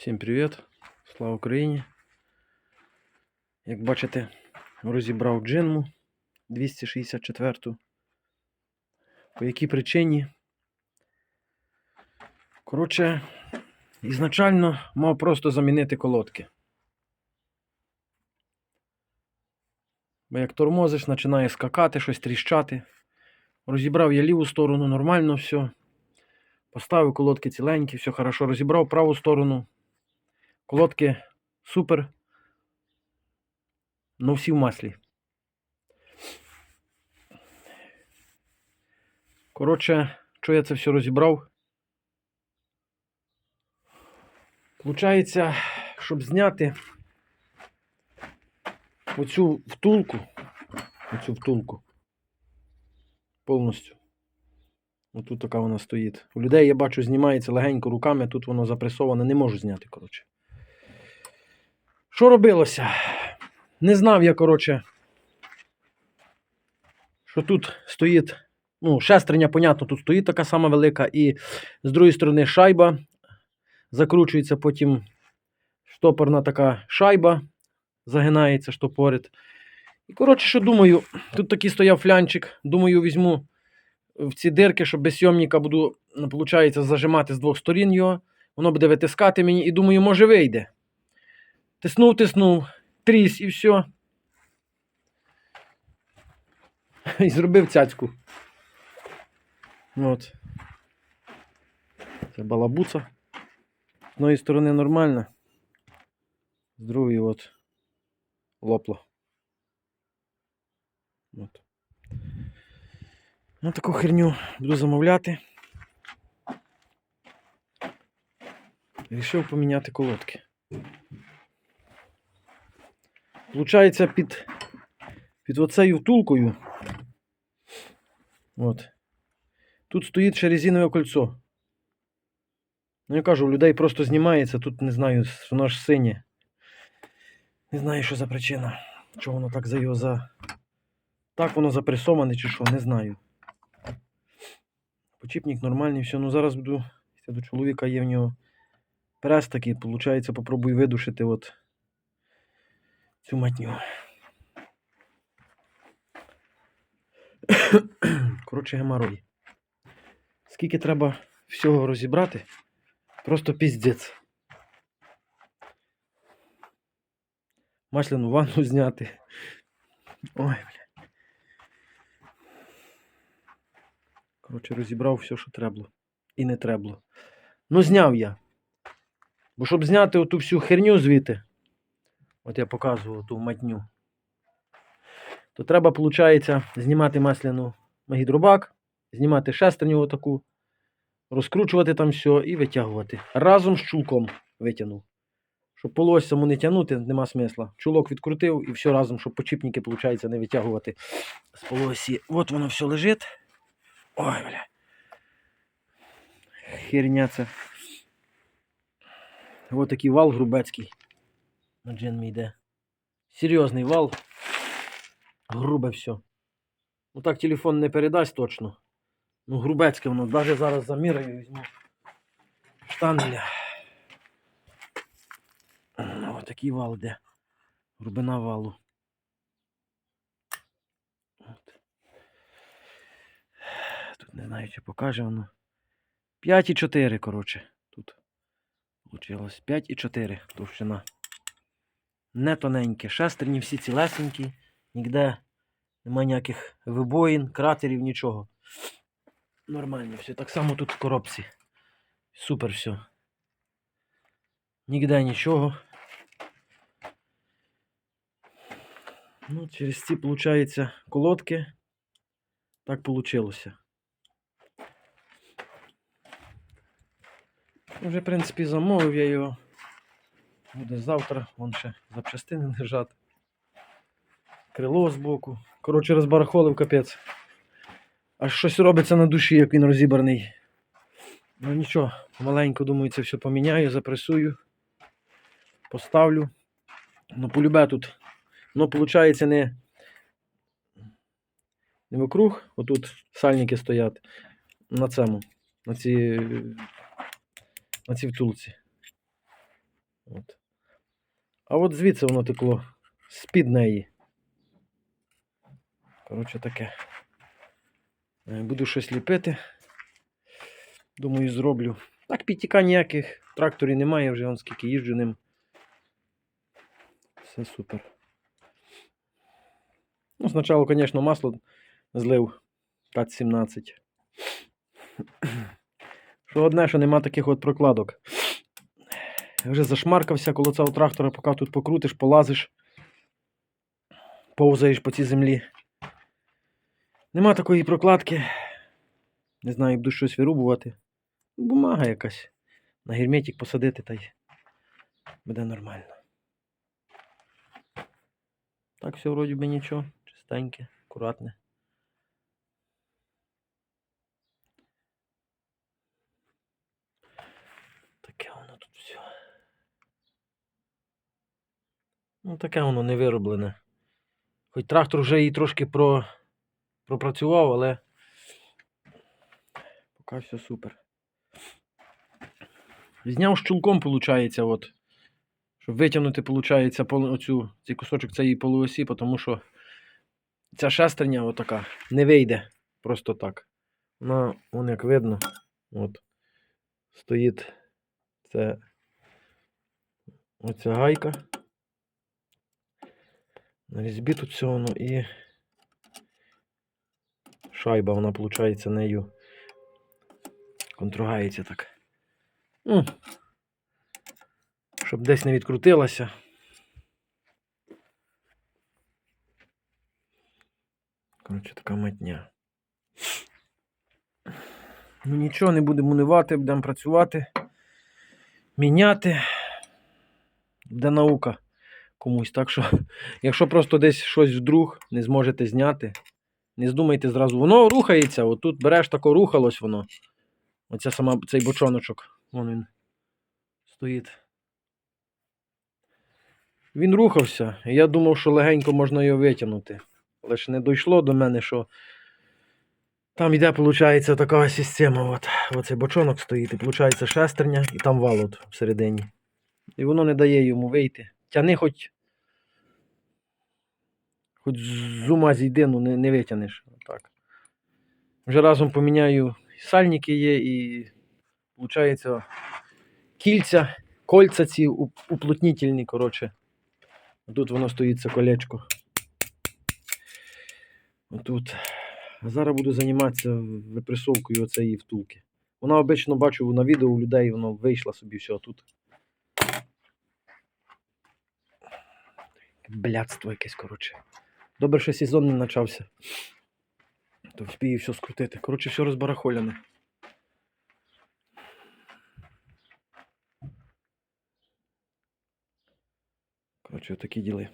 Всім привіт! Слава Україні! Як бачите, розібрав джинму 264. По якій причині? Коротше, ізначально мав просто замінити колодки. Бо як тормозиш, починає скакати, щось тріщати. Розібрав я ліву сторону, нормально все. Поставив колодки ціленькі, все хорошо. Розібрав праву сторону. Колодки супер. Ну всі в маслі. Коротше, що я це все розібрав? Получається, щоб зняти оцю втулку, оцю втулку повністю. Отут така вона стоїть. У людей я бачу, знімається легенько руками, тут воно запресоване, не можу зняти, коротше. Що робилося? Не знав я, коротше, що тут стоїть, ну, шестерня, понятно, тут стоїть така сама велика, і з другої сторони шайба. Закручується потім штопорна така шайба, загинається штопорить. І, коротше, що думаю, тут такий стояв флянчик. Думаю, візьму в ці дирки, щоб без сйомника буду, виходить, зажимати з двох сторін його. Воно буде витискати мені, і думаю, може вийде. Тиснув, тиснув, тріс і все. І зробив цяцьку. От. Це балабуца. З одної сторони нормально, з другої от лопло. От. Ну, таку херню буду замовляти. Рішив поміняти колодки. Получається під, під оцею втулкою. От. Тут стоїть ще резинове кольцо. Ну, я кажу, у людей просто знімається, тут не знаю, воно ж синє. Не знаю, що за причина. Чого воно так за його за. Так воно запресоване чи що, не знаю. Почіпник нормальний, все. Ну зараз буду. Якщо до чоловіка є в нього прес такий, виходить, попробую видушити от цю матню. Коротше, геморой. Скільки треба всього розібрати? Просто піздець. Масляну ванну зняти. Ой, бля. Коротше, розібрав все, що треба. І не треба. Ну, зняв я. Бо щоб зняти оту всю херню звідти, от я показував ту матню, то треба, виходить, знімати масляну на гідробак, знімати шестерню отаку, розкручувати там все і витягувати. Разом з чулком витягнув. Щоб полось саму не тягнути, нема смисла. Чулок відкрутив і все разом, щоб почіпники, виходить, не витягувати з полосі. От воно все лежить. Ой, бля. Херня це. Ось такий вал грубецький. На джин йде. Серйозний вал. Грубе все. Ну так телефон не передасть точно. Ну, грубецьке воно. Навіть зараз заміряю візьму. Штангеля. Ось такий вал йде. Грубина валу. От. Тут не знаю, чи покаже воно. 5,4, коротше. Тут Получилось 5,4 товщина. Не тоненьке. Шестерні всі цілесенькі. Ніде нема ніяких вибоїн, кратерів, нічого. Нормально все. Так само тут в коробці. Супер все. Нігде нічого. Ну, через ці, виходить, колодки. Так вийшло. Вже, в принципі, замовив я його. Буде завтра, вон ще запчастини лежать. Крило збоку. Коротше, розбарахолив капець. Аж щось робиться на душі, як він розібраний. Ну нічого, маленько, думаю, це все поміняю, запресую, поставлю. Ну, полюбе тут. Ну, виходить, не, не вокруг, отут сальники стоять на цьому, на цій на цій втулці. От. А от звідси воно текло з-під неї. Коротше таке. Е, Буду щось ліпити. Думаю, зроблю. Так, підтіка ніяких. В тракторі немає вже, скільки їжджу ним. Все супер. Ну, спочатку, звісно, масло злив ТАЦ-17. Що одне, що нема таких от прокладок. Вже зашмаркався коло цього трактора, поки тут покрутиш, полазиш, повзаєш по цій землі. Нема такої прокладки. Не знаю, буду щось вирубувати. Бумага якась. На герметик посадити та й буде нормально. Так все вроді би нічого. Чистеньке, акуратне. Таке воно тут все. Ну, таке воно не вироблене. Хоч трактор вже її трошки про... пропрацював, але поки все супер. Зняв щулком, виходить, от. Щоб витягнути, виходить, оцю, цей кусочок цієї полуосі, тому що ця шестерня отака не вийде просто так. Вона, вон як видно, от, стоїть це оця гайка. На різьбі тут все воно і шайба, вона, виходить, нею контругається так. Ну, щоб десь не відкрутилася. Коротше, така матня. Ну нічого, не будемо унивати, будемо працювати, міняти. Де наука комусь. Так що, якщо просто десь щось вдруг не зможете зняти, не здумайте зразу. Воно рухається, отут береш тако рухалось воно. Оця сама цей бочоночок. Вон він стоїть. Він рухався, і я думав, що легенько можна його витягнути. Але ж не дійшло до мене, що там йде, виходить, така система. От. Оцей бочонок стоїть, і виходить шестерня, і там вал от всередині. І воно не дає йому вийти. Тяни хоч. Хоч з ума зійди, ну не, не витягнеш. Так. Вже разом поміняю сальники є і виходить кільця, кольця ці уп- уплотнітельні, коротше. Тут воно стоїть це колечко. Отут. А зараз буду займатися випресовкою оцеї втулки. Вона обично бачу на відео у людей, воно вийшла собі все тут. Блядство якесь, коротше. Добре, що сезон не почався. То вспію все скрутити. Коротше, все розбарахоляне. Коротше, такі діли.